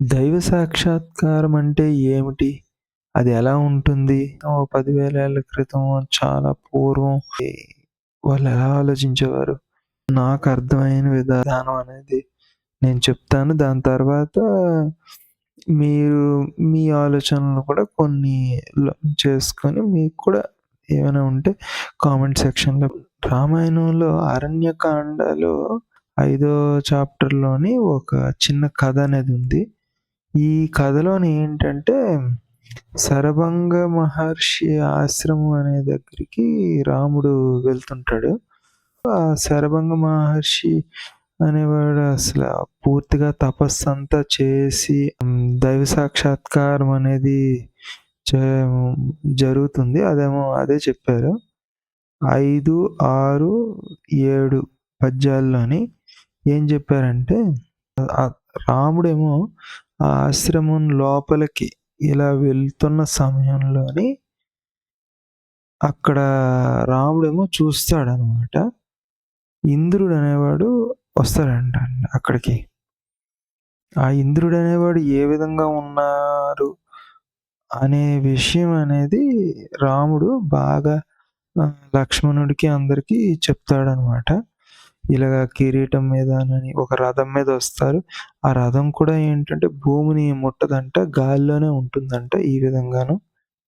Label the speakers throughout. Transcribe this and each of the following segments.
Speaker 1: దైవ సాక్షాత్కారం అంటే ఏమిటి? అది ఎలా ఉంటుంది? ఓ పదివేల ఏళ్ళ క్రితం చాలా పూర్వం వాళ్ళు ఎలా ఆలోచించేవారు? నాకు అర్థమైన విధానం అనేది నేను చెప్తాను. దాని తర్వాత మీరు మీ ఆలోచనలు కూడా కొన్ని చేసుకొని మీకు కూడా ఏమైనా ఉంటే కామెంట్ సెక్షన్‌లో రామాయణంలో అరణ్యకాండలో ఐదో చాప్టర్‌లోని ఒక చిన్న కథ అనేది ఉంది. ఈ కథలోని ఏంటంటే సరభంగ మహర్షి ఆశ్రమం అనే దగ్గరికి రాముడు వెళ్తుంటాడు. ఆ శరభంగ మహర్షి అనేవాడు అసలు పూర్తిగా తపస్సు అంతా చేసి దైవ సాక్షాత్కారం అనేది జరుగుతుంది. అదేమో అదే చెప్పారు. 5, 6, 7 పద్యాల్లోని ఏం చెప్పారంటే రాముడేమో ఆ ఆశ్రమం లోపలికి ఇలా వెళ్తున్న సమయంలోని అక్కడ రాముడేమో చూస్తాడనమాట. ఇంద్రుడు అనేవాడు వస్తాడంట అక్కడికి. ఆ ఇంద్రుడు అనేవాడు ఏ విధంగా ఉన్నారు అనే విషయం అనేది రాముడు బాగా లక్ష్మణుడికి అందరికి చెప్తాడనమాట. ఇలాగ కిరీటం మీద అని ఒక రథం మీద వస్తారు. ఆ రథం కూడా ఏంటంటే భూమిని ముట్టదంట. గాలిలోనే ఉంటుందంట ఈ విధంగాను.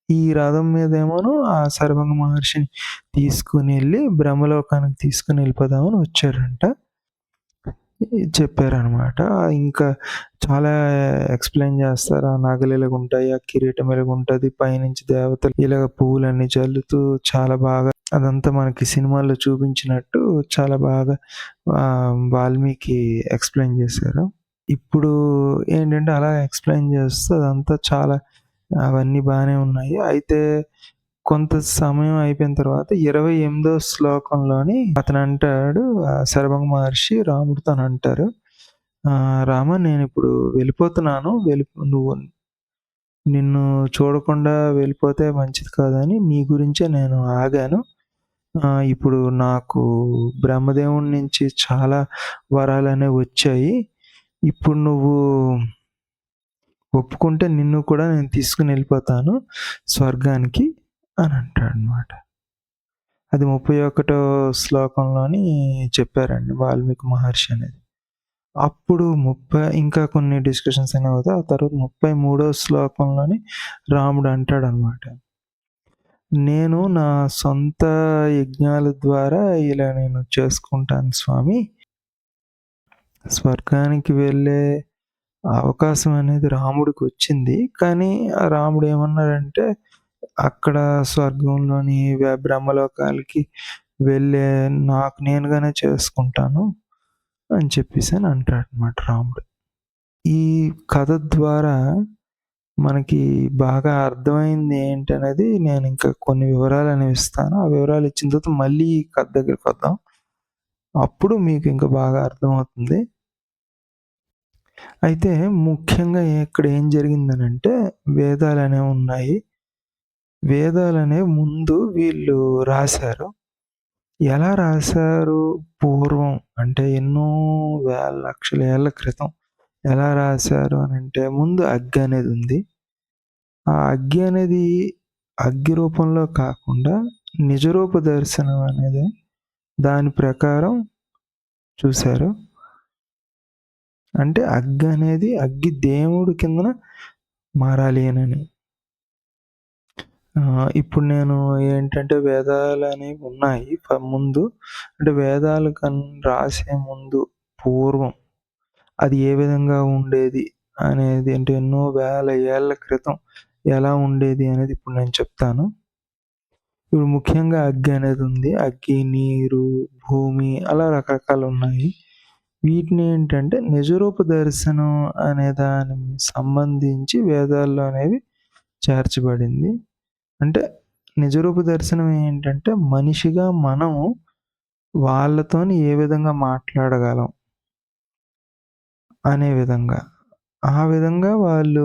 Speaker 1: ఈ రథం మీద ఏమోను ఆ సర్వంగ మహర్షిని తీసుకుని వెళ్ళి బ్రహ్మలోకానికి తీసుకుని వెళ్ళిపోదామని వచ్చారంట. చెప్పారనమాట. ఇంకా చాలా ఎక్స్‌ప్లెయిన్ చేస్తారు. ఆ నగలు ఇలాగుంటాయి. ఆ కిరీటం ఇలాగుంటది. పైనుంచి దేవతలు ఇలాగ పువ్వులన్నీ చల్లుతూ చాలా బాగా అదంతా మనకి సినిమాల్లో చూపించినట్టు చాలా బాగా వాల్మీకి ఎక్స్‌ప్లెయిన్ చేశారు. ఇప్పుడు ఏంటంటే అలా ఎక్స్‌ప్లెయిన్ చేస్తూ అదంతా చాలా అవన్నీ బాగానే ఉన్నాయి. అయితే కొంత సమయం అయిపోయిన తర్వాత 28దో శ్లోకంలోని అతను అంటాడు శరభంగ మహర్షి రాముడితోనంటారు. అంటారు రామ నేను ఇప్పుడు వెళ్ళిపోతున్నాను. వెళ్ళి నువ్వు నిన్ను చూడకుండా వెళ్ళిపోతే మంచిది కాదని నీ గురించే నేను ఆగాను. ఇప్పుడు నాకు బ్రహ్మదేవుడి నుంచి చాలా వరాలనేవి వచ్చాయి. ఇప్పుడు నువ్వు ఒప్పుకుంటే నిన్ను కూడా నేను తీసుకుని వెళ్ళిపోతాను స్వర్గానికి అని అంటాడనమాట. అది 31 శ్లోకంలోని చెప్పారండి వాల్మీకి మహర్షి అనేది. అప్పుడు ముప్పై ఇంకా కొన్ని డిస్కషన్స్ అనేవి అవుతాయి. ఆ తర్వాత 33 శ్లోకంలోని రాముడు అంటాడనమాట. నేను నా సొంత యజ్ఞాల ద్వారా ఇలా నేను చేసుకుంటాను స్వామి. స్వర్గానికి వెళ్ళే అవకాశం అనేది రాముడికి వచ్చింది కానీ ఆ రాముడు ఏమన్నాడంటే అక్కడ స్వర్గంలోని బ్రహ్మలోకాలకి వెళ్ళే నాకు నేనుగానే చేసుకుంటాను అని చెప్పేసి అని అంటాడు అనమాట రాముడు. ఈ కథ ద్వారా మనకి బాగా అర్థమైంది ఏంటనేది నేను ఇంకా కొన్ని వివరాలనేవి ఇస్తాను. ఆ వివరాలు ఇచ్చిన తర్వాత మళ్ళీ ఈ కథ దగ్గరికొద్దాం. అప్పుడు మీకు ఇంకా బాగా అర్థమవుతుంది. అయితే ముఖ్యంగా ఇక్కడ ఏం జరిగిందనంటే వేదాలనేవి ఉన్నాయి. వేదాలనే ముందు వీళ్ళు రాశారు. ఎలా రాశారు? పూర్వం అంటే ఎన్నో వేల లక్షల ఏళ్ళ క్రితం ఎలా రాశారు అని అంటే ముందు అగ్గి అనేది ఉంది. ఆ అగ్గి అనేది అగ్గి రూపంలో కాకుండా నిజరూప దర్శనం అనేది దాని ప్రకారం చూశారు అంటే అగ్గి అనేది అగ్గి దేవుడి కిందన మారాలి అని ఇప్పుడు నేను ఏంటంటే వేదాలు అనేవి ఉన్నాయి ముందు. అంటే వేదాలు కన్ రాసే ముందు పూర్వం అది ఏ విధంగా ఉండేది అనేది అంటే ఎన్నో వేల ఏళ్ళ క్రితం ఎలా ఉండేది అనేది ఇప్పుడు నేను చెప్తాను. ఇప్పుడు ముఖ్యంగా అగ్గి అనేది ఉంది. అగ్గి, నీరు, భూమి అలా రకరకాలు ఉన్నాయి వీటిని ఏంటంటే నిజరూప దర్శనం అనే దానికి సంబంధించి వేదాల్లో అనేవి చేర్చబడింది. అంటే నిజరూప దర్శనం ఏంటంటే మనిషిగా మనం వాళ్ళతోని ఏ విధంగా మాట్లాడగలం అనే విధంగా. ఆ విధంగా వాళ్ళు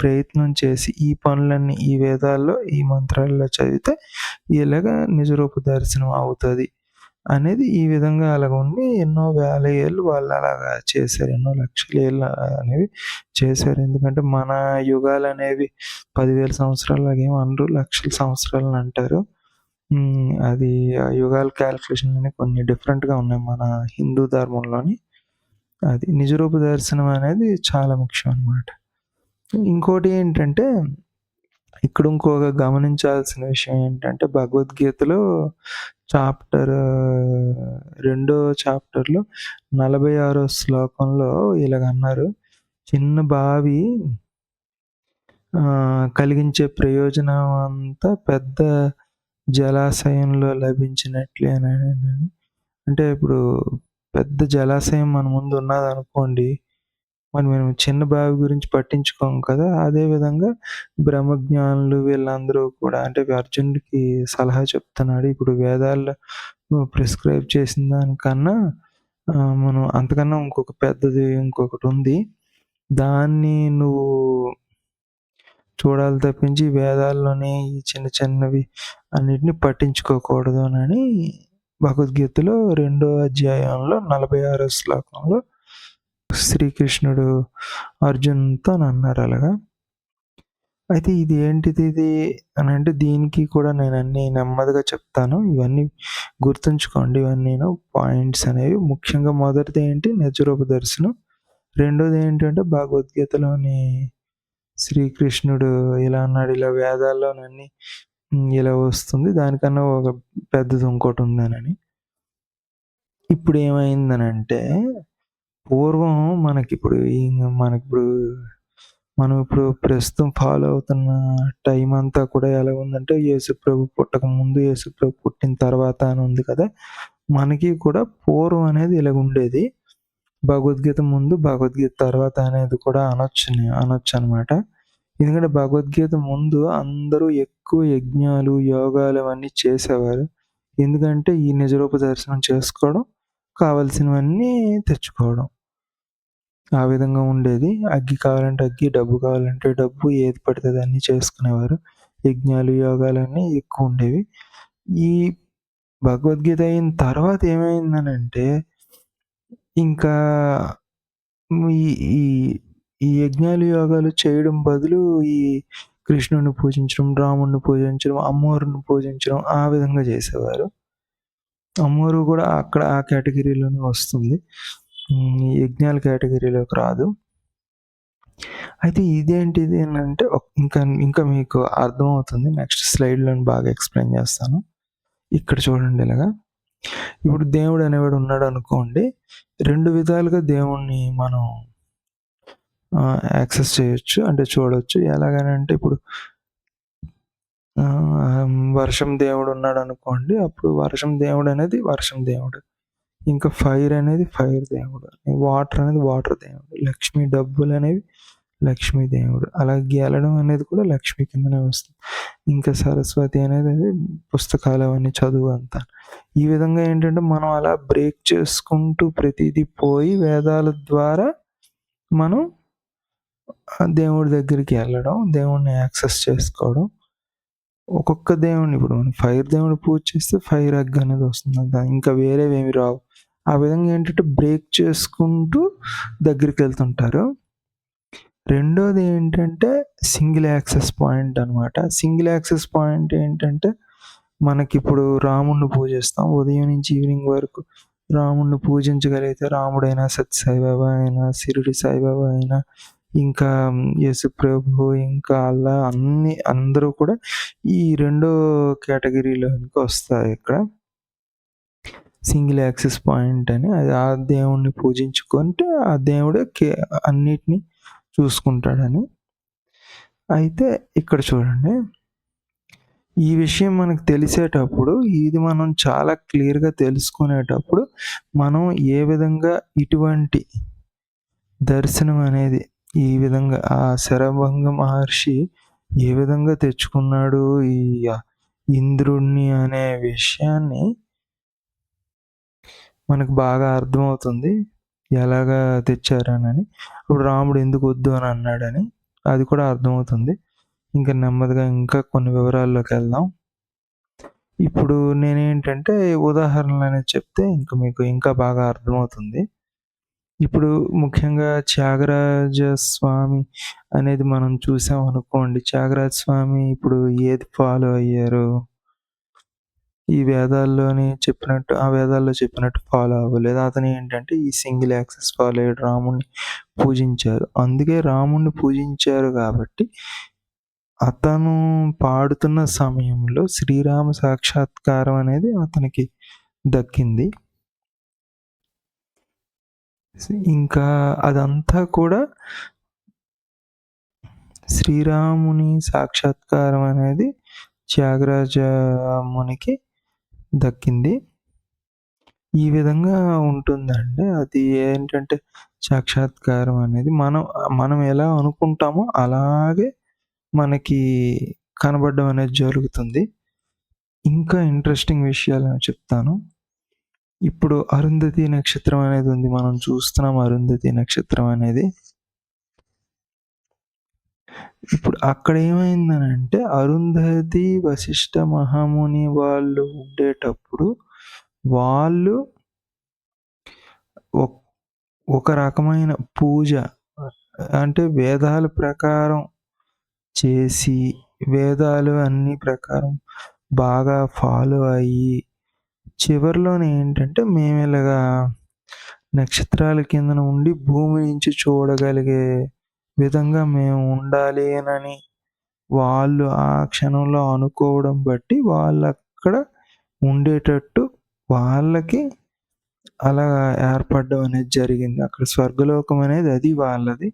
Speaker 1: ప్రయత్నం చేసి ఈ పనులన్నీ ఈ వేదాల్లో, ఈ మంత్రాల్లో చదివితే ఇలాగ నిజరూప దర్శనం అవుతుంది అనేది ఈ విధంగా అలాగ ఉండి ఎన్నో వేల ఏళ్ళు వాళ్ళు అలాగా చేశారు. ఎన్నో లక్షల ఏళ్ళు అనేవి చేశారు. ఎందుకంటే మన యుగాలనేవి 10,000 సంవత్సరాలు అలాగేమి అనరు. లక్షల సంవత్సరాలు అంటారు. అది ఆ యుగాల క్యాలిక్యులేషన్ అనేవి కొన్ని డిఫరెంట్‌గా ఉన్నాయి మన హిందూ ధర్మంలోని. అది నిజరూప దర్శనం అనేది చాలా ముఖ్యం అన్నమాట. ఇంకోటి ఏంటంటే ఇక్కడ ఇంకొక గమనించాల్సిన విషయం ఏంటంటే భగవద్గీతలో చాప్టర్ రెండో చాప్టర్‌లో 46 శ్లోకంలో ఇలాగన్నారు. చిన్న బావి కలిగించే ప్రయోజనం అంతా పెద్ద జలాశయంలో లభించినట్లేనని అంటే ఇప్పుడు పెద్ద జలాశయం మన ముందు ఉన్నది అనుకోండి మరి మనం చిన్న బావి గురించి పట్టించుకోము కదా! అదే విధంగా బ్రహ్మజ్ఞానులు వీళ్ళందరూ కూడా అంటే అర్జునుడికి సలహా చెప్తున్నాడు. ఇప్పుడు వేదాల్లో ప్రిస్క్రైబ్ చేసిన దానికన్నా మనం అంతకన్నా ఇంకొక పెద్దది ఇంకొకటుంది. దాన్ని నువ్వు చూడాలి తప్పించి వేదాల్లోనే ఈ చిన్న చిన్నవి అన్నిటిని పట్టించుకోకూడదు అని భగవద్గీతలో రెండో అధ్యాయంలో 46 శ్లోకంలో శ్రీకృష్ణుడు అర్జున్‌తో అన్నారు అలాగా. అయితే ఇది ఏంటిది ఇది అని అంటే దీనికి కూడా నేను అన్నీ నెమ్మదిగా చెప్తాను. ఇవన్నీ గుర్తుంచుకోండి ఇవన్నీ పాయింట్స్ అనేవి. ముఖ్యంగా మొదటిది ఏంటి నిజరూప దర్శనం. రెండోది ఏంటంటే భగవద్గీతలోని శ్రీకృష్ణుడు ఇలా అన్నాడు. ఇలా వేదాల్లోనన్నీ ఇలా వస్తుంది. దానికన్నా ఒక పెద్దది ఇంకోటుందనని. ఇప్పుడు ఏమైందనంటే పూర్వం మనకిప్పుడు మనకిప్పుడు మనం ఇప్పుడు ప్రస్తుతం ఫాలో అవుతున్న టైం అంతా కూడా ఎలా ఉందంటే యేసుప్రభు పుట్టకముందు, యేసుప్రభు పుట్టిన తర్వాత అని ఉంది కదా! మనకి కూడా పూర్వం అనేది ఇలాగుండేది. భగవద్గీత ముందు, భగవద్గీత తర్వాత అనేది కూడా అనొచ్చు అనొచ్చు అనమాట ఎందుకంటే భగవద్గీత ముందు అందరూ ఎక్కువ యజ్ఞాలు, యోగాలు అవన్నీ చేసేవారు. ఎందుకంటే ఈ నిజరూప దర్శనం చేసుకోవడం, కావాల్సినవన్నీ తెచ్చుకోవడం. ఆ విధంగా ఉండేది. అగ్గి కావాలంటే అగ్గి, డబ్బు కావాలంటే డబ్బు ఏది పడితే దాన్ని చేసుకునేవారు. యజ్ఞాలు, యోగాలన్నీ ఎక్కువ ఉండేవి ఈ భగవద్గీత అయిన తర్వాత ఏమైందనంటే ఇంకా ఈ ఈ ఈ యజ్ఞాలు, యోగాలు చేయడం బదులు ఈ కృష్ణుడిని పూజించడం, రాముడిని పూజించడం, అమ్మవారిని పూజించడం ఆ విధంగా చేసేవారు. అమ్మూరు కూడా అక్కడ ఆ కేటగిరీలోనే వస్తుంది. యజ్ఞాల కేటగిరీలోకి రాదు. అయితే ఇదేంటిది అనంటే ఒక్ ఇంకా ఇంకా మీకు అర్థమవుతుంది. నెక్స్ట్ స్లైడ్‌లోని బాగా ఎక్స్‌ప్లెయిన్ చేస్తాను. ఇక్కడ చూడండి ఇలాగా. ఇప్పుడు దేవుడు అనేవాడు ఉన్నాడనుకోండి. 2 విధాలుగా దేవుడిని మనం యాక్సెస్ చేయొచ్చు. అంటే చూడవచ్చు ఎలాగనంటే ఇప్పుడు వర్షం దేవుడు ఉన్నాడు అనుకోండి అప్పుడు వర్షం దేవుడు అనేది వర్షం దేవుడు. ఇంకా ఫైర్ అనేది ఫైర్ దేవుడు. వాటర్ అనేది వాటర్ దేవుడు. లక్ష్మి డబ్బులనేవి లక్ష్మీ దేవుడు. అలా గెలడం అనేది కూడా లక్ష్మి కిందనే వస్తుంది. ఇంకా సరస్వతి అనేది పుస్తకాలు అవన్నీ చదువు అంతా. ఈ విధంగా ఏంటంటే మనం అలా బ్రేక్ చేసుకుంటూ ప్రతిదీ పోయి వేదాల ద్వారా మనం దేవుడి దగ్గరికి వెళ్ళడం దేవుడిని యాక్సెస్ చేసుకోవడం. ఒక్కొక్క దేవుడిని ఇప్పుడు మనం ఫైర్ దేవుడిని పూజ చేస్తే ఫైర్ అగ్ అనేది వస్తుంది. ఇంకా వేరేవేమి రావు. ఆ విధంగా ఏంటంటే బ్రేక్ చేసుకుంటూ దగ్గరికి వెళ్తుంటారు రెండోది ఏంటంటే సింగిల్ యాక్సెస్ పాయింట్ అనమాట. సింగిల్ యాక్సెస్ పాయింట్ ఏంటంటే మనకి ఇప్పుడు రాముడిని పూజిస్తాం. ఉదయం నుంచి ఈవినింగ్ వరకు రాముడిని పూజించగలిగితే రాముడైనా, సత్య సాయిబాబా అయినా, షిరిడి సాయిబాబా అయినా, ఇంకా యేసుప్రభు, ఇంకా అల్లా అన్ని అందరూ కూడా ఈ రెండో కేటగిరీలోకి వస్తారు ఇక్కడ. సింగిల్ యాక్సెస్ పాయింట్ అని అది ఆ దేవుణ్ణి పూజించుకుంటే ఆ దేవుడే కే అన్నిటిని చూసుకుంటాడని. అయితే ఇక్కడ చూడండి. ఈ విషయం మనకు తెలిసేటప్పుడు ఇది మనం చాలా క్లియర్‌గా తెలుసుకునేటప్పుడు మనం ఏ విధంగా ఇటువంటి దర్శనం అనేది ఈ విధంగా ఆ శరభంగ మహర్షి ఏ విధంగా తెచ్చుకున్నాడు ఈ ఇంద్రుణ్ణి అనే విషయాన్ని మనకు బాగా అర్థమవుతుంది. ఎలాగా తెచ్చారనని. ఇప్పుడు రాముడు ఎందుకు వద్దు అని అన్నాడని అది కూడా అర్థమవుతుంది. ఇంకా నెమ్మదిగా ఇంకా కొన్ని వివరాల్లోకి వెళ్దాం ఇప్పుడు నేనేంటంటే ఉదాహరణలనేది చెప్తే ఇంకా మీకు ఇంకా బాగా అర్థమవుతుంది. ఇప్పుడు ముఖ్యంగా త్యాగరాజ స్వామి అనేది మనం చూసామనుకోండి. త్యాగరాజ స్వామి ఇప్పుడు ఏది ఫాలో అయ్యారు? ఈ వేదాల్లోని చెప్పినట్టు ఆ వేదాల్లో చెప్పినట్టు ఫాలో అవ్వలేదు. అతను ఏంటంటే ఈ సింగిల్ యాక్సెస్ ఫాలో అయ్యాడు. రాముడిని పూజించారు. అందుకే రాముడిని పూజించారు కాబట్టి అతను పాడుతున్న సమయంలో శ్రీరామ సాక్షాత్కారం అనేది అతనికి దక్కింది. ఇంకా అదంతా కూడా శ్రీరాముని సాక్షాత్కారం అనేది త్యాగరాజ మునికి దక్కింది. ఈ విధంగా ఉంటుందండి. అది ఏంటంటే సాక్షాత్కారం అనేది మనం మనం ఎలా అనుకుంటామో అలాగే మనకి కనబడడం అనేది జరుగుతుంది. ఇంకా ఇంట్రెస్టింగ్ విషయాలు చెప్తాను. ఇప్పుడు అరుంధతి నక్షత్రం అనేది ఉంది. మనం చూస్తున్నాం అరుంధతి నక్షత్రం అనేది. ఇప్పుడు అక్కడ ఏమైందనంటే అరుంధతి, వశిష్ఠ మహాముని వాళ్ళు ఉండేటప్పుడు వాళ్ళు ఒక రకమైన పూజ అంటే వేదాల ప్రకారం చేసి, వేదాలు అన్ని ప్రకారం బాగా ఫాలో అయ్యి, చివరిలోనే ఏంటంటే మేము ఇలాగా నక్షత్రాల కిందన ఉండి భూమి నుంచి చూడగలిగే విధంగా మేము ఉండాలి అని వాళ్ళు ఆ క్షణంలో అనుకోవడం బట్టి వాళ్ళక్కడ ఉండేటట్టు వాళ్ళకి అలా ఏర్పడడం అనేది జరిగింది. అక్కడ స్వర్గలోకం అనేది అది వాళ్ళది.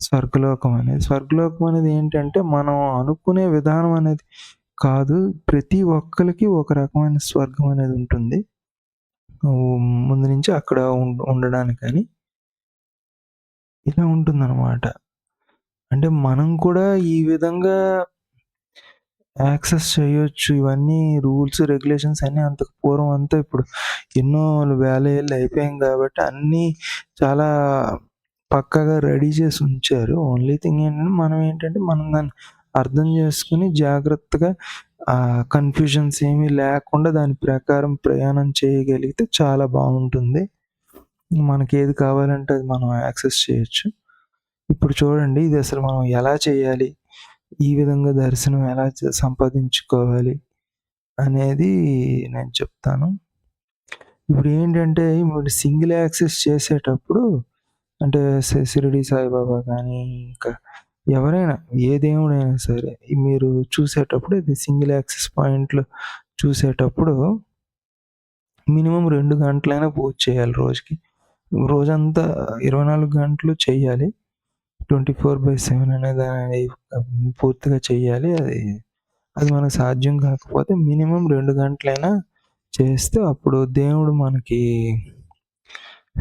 Speaker 1: స్వర్గలోకం అనేది. స్వర్గలోకం అనేది ఏంటంటే మనం అనుకునే విధానం అనేది కాదు. ప్రతి ఒక్కరికి ఒక రకమైన స్వర్గం అనేది ఉంటుంది. ముందు నుంచి అక్కడ ఉండడానికి ఉండడానికని. ఇలా ఉంటుందన్నమాట అంటే మనం కూడా ఈ విధంగా యాక్సెస్ చేయొచ్చు. ఇవన్నీ రూల్స్, రెగ్యులేషన్స్ అన్నీ అంతకు పూర్వం అంతా ఇప్పుడు ఎన్నో వేల ఏళ్ళు అయిపోయింది కాబట్టి అన్నీ చాలా పక్కాగా రెడీ చేసి ఉంచారు. ఓన్లీ థింగ్ ఏంటంటే మనం ఏంటంటే మనం దాన్ని అర్థం చేసుకుని జాగ్రత్తగా కన్‌ఫ్యూజన్స్ ఏమీ లేకుండా దాని ప్రకారం ప్రయాణం చేయగలిగితే చాలా బాగుంటుంది మనకి ఏది కావాలంటే అది మనం యాక్సెస్ చేయొచ్చు. ఇప్పుడు చూడండి ఇది అసలు మనం ఎలా చేయాలి? ఈ విధంగా దర్శనం ఎలా సంపాదించుకోవాలి? అనేది నేను చెప్తాను. ఇప్పుడు ఏంటంటే ఇప్పుడు సింగిల్ యాక్సెస్ చేసేటప్పుడు అంటే షిరిడి సాయిబాబా కానీ ఇంకా ఎవరైనా ఏ దేవుడైనా సరే మీరు చూసేటప్పుడు ఇది సింగిల్ యాక్సెస్ పాయింట్లు చూసేటప్పుడు మినిమం రెండు గంటలైనా పూజ చేయాలి రోజుకి. రోజంతా 24 గంటలు చేయాలి ట్వంటీ ఫోర్ బై సెవెన్ అనేది పూర్తిగా చేయాలి అది అది మనకు సాధ్యం కాకపోతే మినిమమ్ రెండు గంటలైనా చేస్తే అప్పుడు దేవుడు మనకి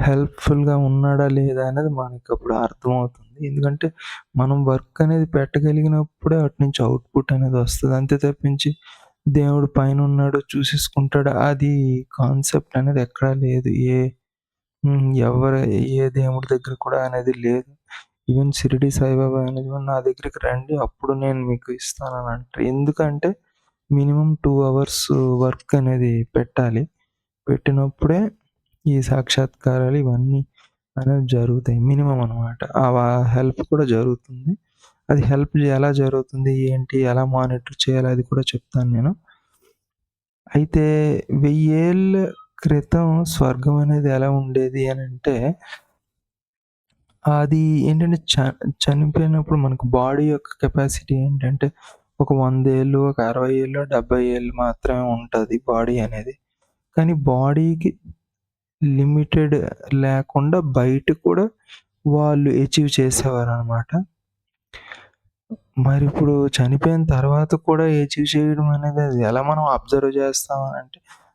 Speaker 1: హెల్ప్‌ఫుల్‌గా ఉన్నాడా? లేదా? అనేది మనకి అప్పుడు అర్థమవుతుంది. ఎందుకంటే మనం వర్క్ అనేది పెట్టగలిగినప్పుడే అటు నుంచి అవుట్‌పుట్ అనేది వస్తుంది అంతే తప్పించి దేవుడు పైన ఉన్నాడు చూసేసుకుంటాడు అది కాన్సెప్ట్ అనేది ఎక్కడా లేదు. ఏ ఎవరు ఏ దేవుడి దగ్గర కూడా అనేది లేదు. ఈవెన్ షిరిడి సాయిబాబా అనేది నా దగ్గరికి రండి అప్పుడు నేను మీకు ఇస్తానని అంటారు. ఎందుకంటే మినిమమ్ టూ అవర్స్ వర్క్ అనేది పెట్టాలి. పెట్టినప్పుడే ఈ సాక్షాత్కారాలు ఇవన్నీ అనేవి జరుగుతాయి. మినిమం అనమాట. ఆ హెల్ప్ కూడా జరుగుతుంది. అది హెల్ప్ ఎలా జరుగుతుంది? ఏంటి? ఎలా మానిటర్ చేయాలి? అది కూడా చెప్తాను నేను. అయితే వెయ్యేళ్ళ క్రితం స్వర్గం అనేది ఎలా ఉండేది అని అంటే అది ఏంటంటే చ చనిపోయినప్పుడు మనకు బాడీ యొక్క కెపాసిటీ ఏంటంటే ఒక వంద ఏళ్ళు, ఒక 60 ఏళ్ళు, 70 ఏళ్ళు మాత్రమే ఉంటుంది బాడీ అనేది. కానీ బాడీకి లిమిటెడ్ లేకుండా బయట కూడా వాళ్ళు అచీవ్ చేసేవారు అన్నమాట మరి ఇప్పుడు చనిపోయిన తర్వాత కూడా అచీవ్ చేయడం అనేది అది ఎలా మనం అబ్జర్వ్ చేస్తాం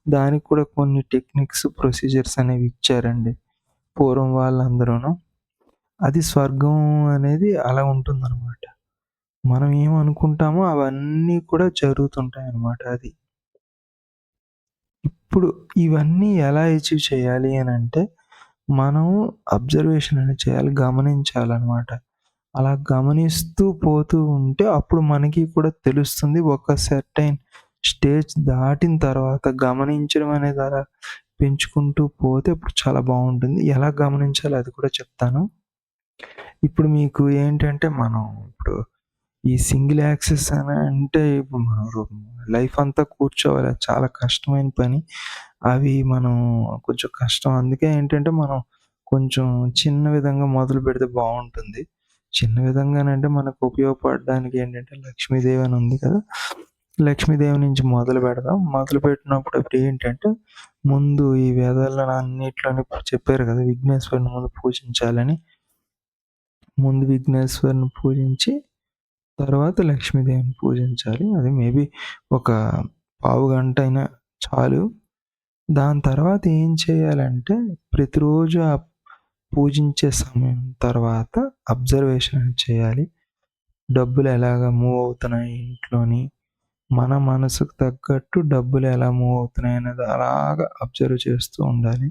Speaker 1: దానికి కూడా కొన్ని టెక్నిక్స్, ప్రొసీజర్స్ అనేవి ఇచ్చారండి. పూర్వం వాళ్ళందరూను. అది స్వర్గం అనేది అలా ఉంటుందన్నమాట మనం ఏమనుకుంటామో అవన్నీ కూడా జరుగుతుంటాయి అన్నమాట అది. ఇప్పుడు ఇవన్నీ ఎలా అచీవ్ చేయాలి అని అంటే మనం అబ్జర్వేషన్ అనేది చేయాలి. గమనించాలన్నమాట అలా గమనిస్తూ పోతూ ఉంటే అప్పుడు మనకి కూడా తెలుస్తుంది. ఒక సర్టైన్ స్టేజ్ దాటిన తర్వాత గమనించడం అనేది అలా పెంచుకుంటూ పోతే అప్పుడు చాలా బాగుంటుంది ఎలా గమనించాలి అది కూడా చెప్తాను. ఇప్పుడు మీకు ఏంటంటే మనం ఇప్పుడు ఈ సింగిల్ యాక్సెస్ అని అంటే ఇప్పుడు మనం లైఫ్ అంతా కూర్చోవాలి. చాలా కష్టమైన పని. అవి మనం కొంచెం కష్టం. అందుకే ఏంటంటే మనం కొంచెం చిన్న విధంగా మొదలు పెడితే బాగుంటుంది చిన్న విధంగానంటే మనకు ఉపయోగపడడానికి ఏంటంటే లక్ష్మీదేవి అని ఉంది కదా! లక్ష్మీదేవి నుంచి మొదలు పెడదాం. మొదలుపెట్టినప్పుడు ఇప్పుడు ఏంటంటే ముందు ఈ వేదాలన్నిట్లోని చెప్పారు కదా! విఘ్నేశ్వరుని ముందు పూజించాలని. ముందు విఘ్నేశ్వరుని పూజించి తర్వాత లక్ష్మీదేవిని పూజించాలి. అది మేబీ ఒక పావుగంట అయినా చాలు. దాని తర్వాత ఏం చేయాలంటే ప్రతిరోజు ఆ పూజించే సమయం తర్వాత అబ్జర్వేషన్ చేయాలి. డబ్బులు ఎలాగా మూవ్ అవుతున్నాయి ఇంట్లోని. మన మనసుకు తగ్గట్టు డబ్బులు ఎలా మూవ్ అవుతున్నాయి అనేది అలాగా అబ్జర్వ్ చేస్తూ ఉండాలి.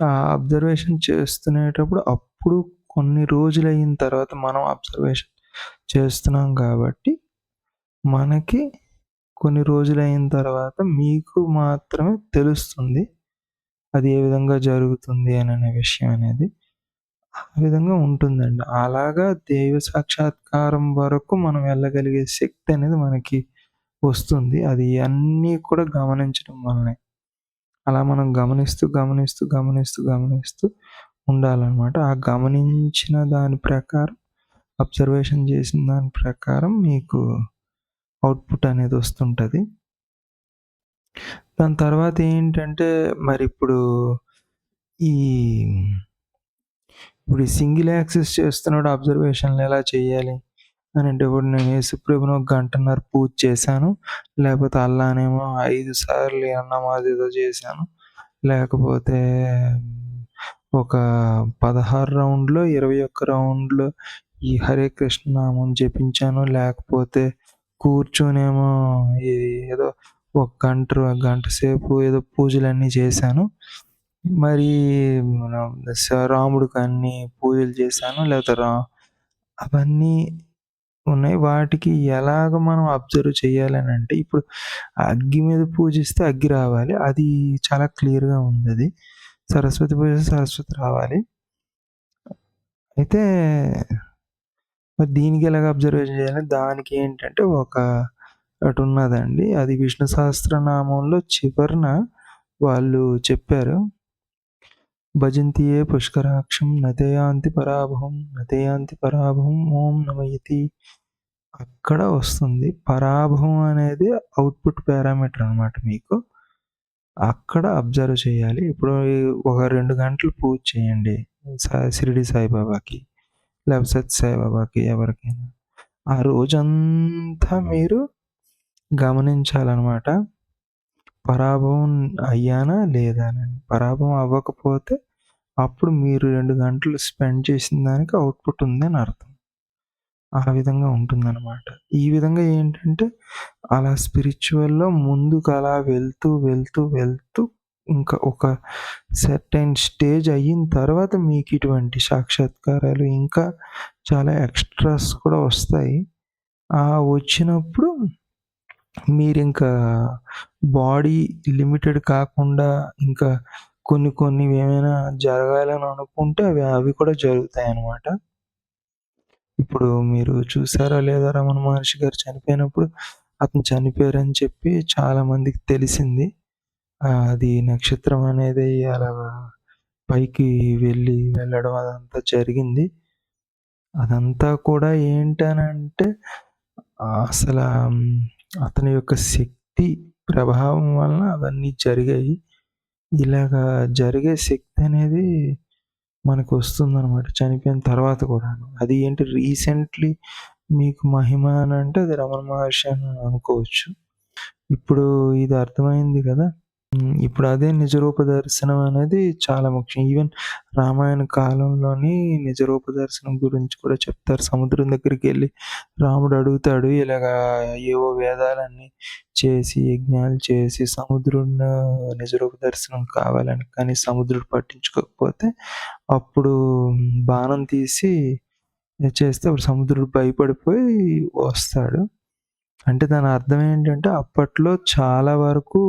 Speaker 1: ఆ అబ్జర్వేషన్ చేస్తునేటప్పుడు అప్పుడు కొన్ని రోజులు అయిన తర్వాత మనం అబ్జర్వేషన్ చేస్తున్నాం కాబట్టి మనకి కొన్ని రోజులయిన తర్వాత మీకు మాత్రమే తెలుస్తుంది. అది ఏ విధంగా జరుగుతుంది అనే విషయం అనేది. ఆ విధంగా ఉంటుందండి. అలాగా దైవ సాక్షాత్కారం వరకు మనం వెళ్ళగలిగే శక్తి అనేది మనకి వస్తుంది. అది అన్నీ కూడా గమనించడం వల్లనే. అలా మనం గమనిస్తూ, గమనిస్తూ, గమనిస్తూ, గమనిస్తూ ఉండాలన్నమాట ఆ గమనించిన దాని ప్రకారం అబ్జర్వేషన్ చేసిన దాని ప్రకారం మీకు అవుట్‌పుట్ అనేది వస్తుంటుంది దాని తర్వాత ఏంటంటే మరి ఇప్పుడు ఈ ఇప్పుడు ఈ సింగిల్ యాక్సెస్ చేస్తున్నాడు అబ్జర్వేషన్‌లు ఎలా చేయాలి? అని అంటే ఇప్పుడు నేను యేసుప్రభుని ఒక గంటన్నర పూజ చేశాను. లేకపోతే అల్లానేమో ఐదు సార్లు అన్నమాది ఏదో చేశాను. లేకపోతే ఒక 16 రౌండ్‌లో, 21 రౌండ్‌లో ఈ హరే కృష్ణ నామం జపించాను. లేకపోతే కూర్చొనేమో ఏదో ఒక గంట, గంట సేపు ఏదో పూజలన్నీ చేశాను. మరి రాముడికి అన్ని పూజలు చేశాను. లేకపోతే రా అవన్నీ ఉన్నాయి. వాటికి ఎలాగ మనం అబ్జర్వ్ చేయాలని అంటే ఇప్పుడు అగ్గి మీద పూజిస్తే అగ్గి రావాలి. అది చాలా క్లియర్‌గా ఉంది అది సరస్వతి పూజ సరస్వతి రావాలి. అయితే మరి దీనికి ఎలాగ అబ్జర్వేషన్ చేయాలి? దానికి ఏంటంటే ఒక ఒకటున్నదండి. అది విష్ణు సహస్రనామంలో చివరన వాళ్ళు చెప్పారు. భజంతియే పుష్కరాక్షం నదయాంతి పరాభవం నదయాంతి పరాభవం ఓం నమయతి. అక్కడ వస్తుంది. పరాభవం అనేది అవుట్‌పుట్ పారామీటర్ అనమాట మీకు. అక్కడ అబ్జర్వ్ చేయాలి. ఇప్పుడు ఒక రెండు గంటలు పూజ చేయండి. సా షిరిడి సాయిబాబాకి. లేకపోతే సత్య సాయిబాబాకి ఎవరికైనా. ఆ రోజంతా మీరు గమనించాలన్నమాట పరాభవం అయ్యానా? లేదా? అని. పరాభవం అవ్వకపోతే అప్పుడు మీరు రెండు గంటలు స్పెండ్ చేసిన దానికి అవుట్‌పుట్ ఉందని అర్థం. ఆ విధంగా ఉంటుందనమాట. ఈ విధంగా ఏంటంటే అలా స్పిరిచువల్లో ముందుకు అలా వెళ్తూ, వెళ్తూ, వెళ్తూ ఇంకా ఒక సర్టైన్ స్టేజ్ అయిన తర్వాత మీకు ఇటువంటి సాక్షాత్కారాలు ఇంకా చాలా ఎక్స్‌ట్రాస్ కూడా వస్తాయి. ఆ వచ్చినప్పుడు మీరు ఇంకా బాడీ లిమిటెడ్ కాకుండా ఇంకా కొన్ని కొన్ని ఏమైనా జరగాలని అనుకుంటే అవి అవి కూడా జరుగుతాయి అన్నమాట ఇప్పుడు మీరు చూసారా లేదా రమణ మహర్షి గారు చనిపోయినప్పుడు అతను చనిపోయారని చెప్పి చాలామందికి తెలిసింది. అది నక్షత్రం అనేది అలాగా పైకి వెళ్ళి వెళ్ళడం అదంతా జరిగింది. అదంతా కూడా ఏంటనంటే అసలు అతని యొక్క శక్తి ప్రభావం వలన అవన్నీ జరిగాయి. ఇలాగా జరిగే శక్తి అనేది మనకు వస్తుందనమాట చనిపోయిన తర్వాత కూడా అది ఏంటి రీసెంట్‌లీ మీకు మహిమ అని అంటే అది రమణ మహర్షి అని అనుకోవచ్చు. ఇప్పుడు ఇది అర్థమైంది కదా! హ్మ్. ఇప్పుడు అదే నిజరూప దర్శనం అనేది చాలా ముఖ్యం. ఈవెన్ రామాయణ కాలంలోని నిజరూప దర్శనం గురించి కూడా చెప్తారు. సముద్రం దగ్గరికెళ్ళి రాముడు అడుగుతాడు ఇలాగా ఏవో వేదాలన్నీ చేసి, యజ్ఞాలు చేసి సముద్రుడిని నిజరూప దర్శనం కావాలని. కానీ సముద్రుడు పట్టించుకోకపోతే అప్పుడు బాణం తీసి చేస్తే అప్పుడు సముద్రుడు భయపడిపోయి వస్తాడు. అంటే దాని అర్థం ఏంటంటే అప్పట్లో చాలా వరకు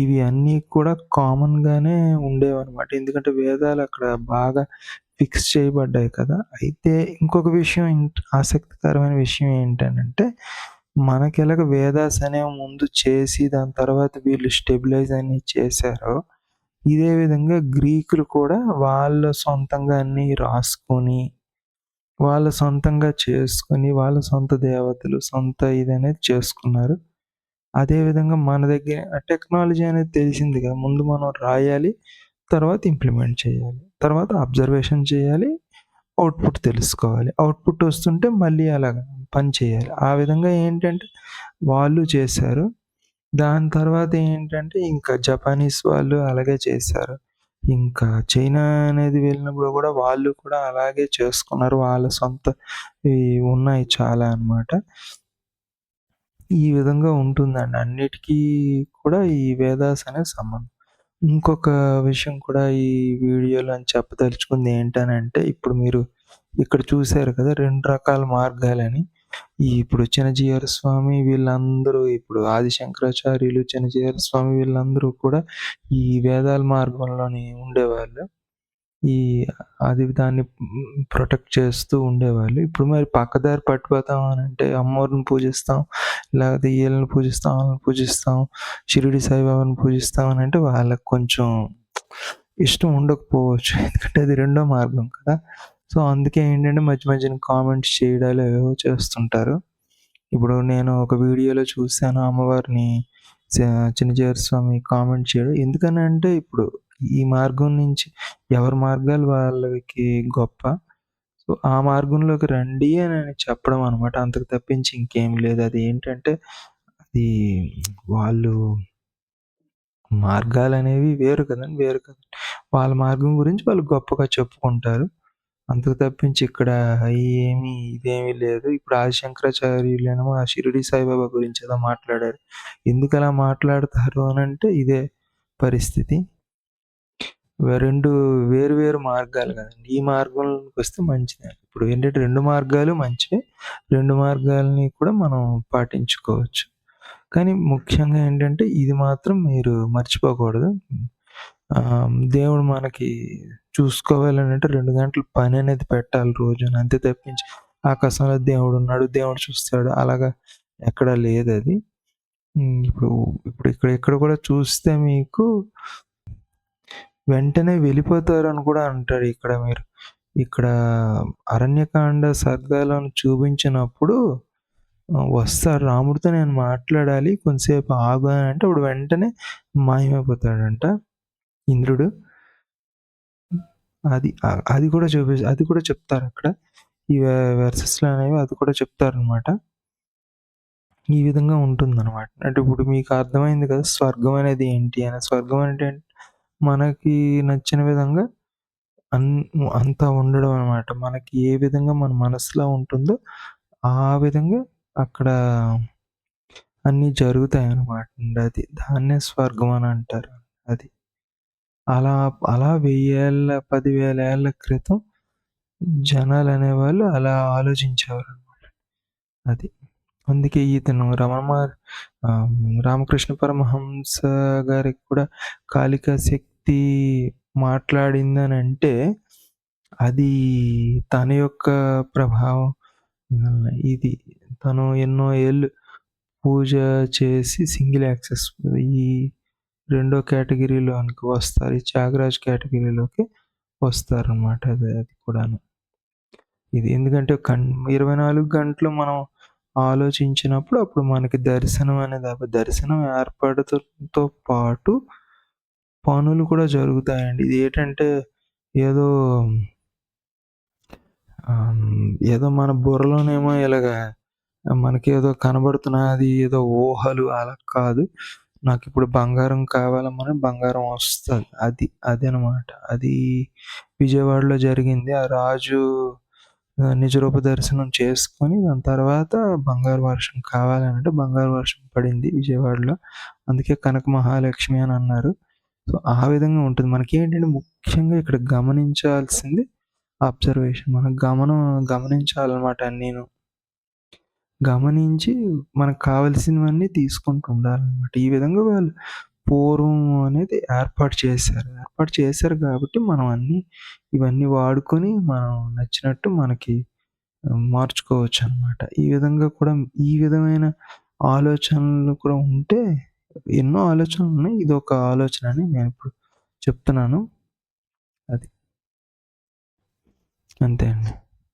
Speaker 1: ఇవి అన్నీ కూడా కామన్‌గానే ఉండేవన్నమాట. ఎందుకంటే వేదాలు అక్కడ బాగా ఫిక్స్ చేయబడ్డాయి కదా! అయితే ఇంకొక విషయం ఇంట్ ఆసక్తికరమైన విషయం ఏంటనంటే మనకెలాగ వేదాస్ అనేవి ముందు చేసి దాని తర్వాత వీళ్ళు స్టెబిలైజ్ అని చేశారో, ఇదే విధంగా గ్రీకులు కూడా వాళ్ళ సొంతంగా అన్నీ రాసుకొని, వాళ్ళ సొంతంగా చేసుకొని, వాళ్ళ సొంత దేవతలు, సొంత ఇది అనేది చేసుకున్నారు. అదే విధంగా మన దగ్గర టెక్నాలజీ అనేది తెలిసిందిగా ముందు మనం రాయాలి. తర్వాత ఇంప్లిమెంట్ చేయాలి. తర్వాత అబ్జర్వేషన్ చేయాలి. అవుట్‌పుట్ తెలుసుకోవాలి. అవుట్‌పుట్ వస్తుంటే మళ్ళీ అలాగా పని చేయాలి. ఆ విధంగా ఏంటంటే వాళ్ళు చేశారు. దాని తర్వాత ఏంటంటే ఇంకా జపానీస్ వాళ్ళు అలాగే చేశారు. ఇంకా చైనా అనేది వెళ్ళినప్పుడు కూడా వాళ్ళు కూడా అలాగే చేసుకున్నారు. వాళ్ళ సొంత ఉన్నాయి చాలా అన్నమాట. ఈ విధంగా ఉంటుందండి. అన్నిటికీ కూడా ఈ వేదాస్ అనే సంబంధం. ఇంకొక విషయం కూడా ఈ వీడియోలో చెప్పదలుచుకుంది ఏంటనంటే ఇప్పుడు మీరు ఇక్కడ చూసారు కదా! రెండు రకాల మార్గాలని. ఈ ఇప్పుడు చినజీయర్ స్వామి వీళ్ళందరూ ఇప్పుడు ఆది శంకరాచార్యులు, చినజీయర్ స్వామి వీళ్ళందరూ కూడా ఈ వేదాల మార్గంలోనే ఉండేవాళ్ళు. ఈ అది దాన్ని ప్రొటెక్ట్ చేస్తూ ఉండేవాళ్ళు. ఇప్పుడు మరి పక్కదారి పట్టుప్రతాం అని అంటే అమ్మవారిని పూజిస్తాం. లేకపోతే ఈళ్ళని పూజిస్తాం, వాళ్ళని పూజిస్తాం. షిరిడి సాయిబాబాని పూజిస్తాం అని అంటే వాళ్ళకి కొంచెం ఇష్టం ఉండకపోవచ్చు. ఎందుకంటే అది రెండో మార్గం కదా! సో, అందుకే ఏంటంటే మధ్య మధ్యన కామెంట్స్ చేయడాలు ఏవో చేస్తుంటారు. ఇప్పుడు నేను ఒక వీడియోలో చూశాను అమ్మవారిని చ స్వామి కామెంట్ చేయడం. ఎందుకనంటే ఇప్పుడు ఈ మార్గం నుంచి ఎవరి మార్గాలు వాళ్ళకి గొప్ప. సో, ఆ మార్గంలోకి రండి అని చెప్పడం అనమాట అంతకు తప్పించి ఇంకేం లేదు. అది ఏంటంటే అది వాళ్ళు మార్గాలు అనేవి వేరు కదండి వేరు కదా! వాళ్ళ మార్గం గురించి వాళ్ళు గొప్పగా చెప్పుకుంటారు. అంతకు తప్పించి ఇక్కడ ఏమి ఇదేమీ లేదు. ఇప్పుడు ఆది శంకరాచార్యులేమో ఆ షిరిడి సాయిబాబా గురించి ఏదో మాట్లాడారు. ఎందుకలా మాట్లాడతారు అని అంటే ఇదే పరిస్థితి. రెండు వేరు వేరు మార్గాలు కదండి ఈ మార్గంలోకొస్తే మంచిదే. ఇప్పుడు ఏంటంటే రెండు మార్గాలు మంచివే. రెండు మార్గాలని కూడా మనం పాటించుకోవచ్చు. కానీ ముఖ్యంగా ఏంటంటే ఇది మాత్రం మీరు మర్చిపోకూడదు. దేవుడు మనకి చూసుకోవాలని అంటే రెండు గంటలు పని అనేది పెట్టాలి రోజున. అంతే తప్పించి ఆకాశంలో దేవుడు ఉన్నాడు దేవుడు చూస్తాడు అలాగా ఎక్కడ లేదది. అది ఇప్పుడు ఇప్పుడు ఇక్కడ ఇక్కడ కూడా చూస్తే మీకు వెంటనే వెళ్ళిపోతారని కూడా అంటారు ఇక్కడ మీరు. ఇక్కడ అరణ్యకాండ సర్గాలను చూపించినప్పుడు వస్తారు రాముడితో నేను మాట్లాడాలి కొంతసేపు ఆగు అంటే అప్పుడు వెంటనే మాయమైపోతాడంట ఇంద్రుడు. అది అది కూడా చూపి అది కూడా చెప్తారు అక్కడ ఈ వెర్సెస్లు అనేవి అది కూడా చెప్తారనమాట. ఈ విధంగా ఉంటుందన్నమాట అంటే ఇప్పుడు మీకు అర్థమైంది కదా! స్వర్గం అనేది ఏంటి అని. స్వర్గం అంటే మనకి నచ్చిన విధంగా అన్ అంతా ఉండడం అనమాట మనకి ఏ విధంగా మన మనసులో ఉంటుందో ఆ విధంగా అక్కడ అన్నీ జరుగుతాయన్నమాట. అది దాన్నే స్వర్గం అని అంటారు. అది. అలా అలా 1000 ఏళ్ళ, 10,000 ఏళ్ళ క్రితం జనాలనేవాళ్ళు అలా ఆలోచించేవారు అనమాట అది. అందుకే ఇతను రమణ రామకృష్ణ పరమహంస గారికి కూడా కాళికా శక్తి మాట్లాడిందని అంటే అది తన యొక్క ప్రభావం ఇది తను ఎన్నో ఏళ్ళు పూజ చేసి సింగిల్ యాక్సెస్ ఈ రెండో కేటగిరీలోనికి వస్తారు. ఈ త్యాగరాజ్ కేటగిరీలోకి వస్తారనమాట. అది అది కూడాను. ఇది ఎందుకంటే కన్ 24 గంటలు మనం ఆలోచించినప్పుడు అప్పుడు మనకి దర్శనం అనేది దర్శనం ఏర్పడటంతో పాటు పనులు కూడా జరుగుతాయండి. ఇదేంటంటే ఏదో ఏదో మన బుర్రలోనేమో ఇలాగా ఏదో కనబడుతున్నది ఏదో ఊహలు అలా కాదు. నాకు ఇప్పుడు బంగారం కావాలమ్మని బంగారం వస్తుంది అది అది అనమాట అది విజయవాడలో జరిగింది. ఆ రాజు నిజరూప దర్శనం చేసుకొని దాని తర్వాత బంగారు వర్షం కావాలంటే బంగారు వర్షం పడింది విజయవాడలో. అందుకే కనక మహాలక్ష్మి అని అన్నారు. సో, ఆ విధంగా ఉంటుంది. మనకి ఏంటంటే ముఖ్యంగా ఇక్కడ గమనించాల్సింది అబ్జర్వేషన్. మనం గమనం గమనించాలన్నమాట నేను గమనించి మనకు కావాల్సినవన్నీ తీసుకుంటూ ఉండాలన్నమాట ఈ విధంగా వాళ్ళు పూర్వం అనేది ఏర్పాటు చేశారు. ఏర్పాటు చేశారు కాబట్టి మనం అన్నీ ఇవన్నీ వాడుకొని మనం నచ్చినట్టు మనకి మార్చుకోవచ్చు అనమాట ఈ విధంగా కూడా ఈ విధమైన ఆలోచనలు కూడా ఉంటే ఎన్నో ఆలోచనలు ఉన్నాయి ఇది ఒక ఆలోచన అని నేను ఇప్పుడు చెప్తున్నాను. అది. అంతే అండి.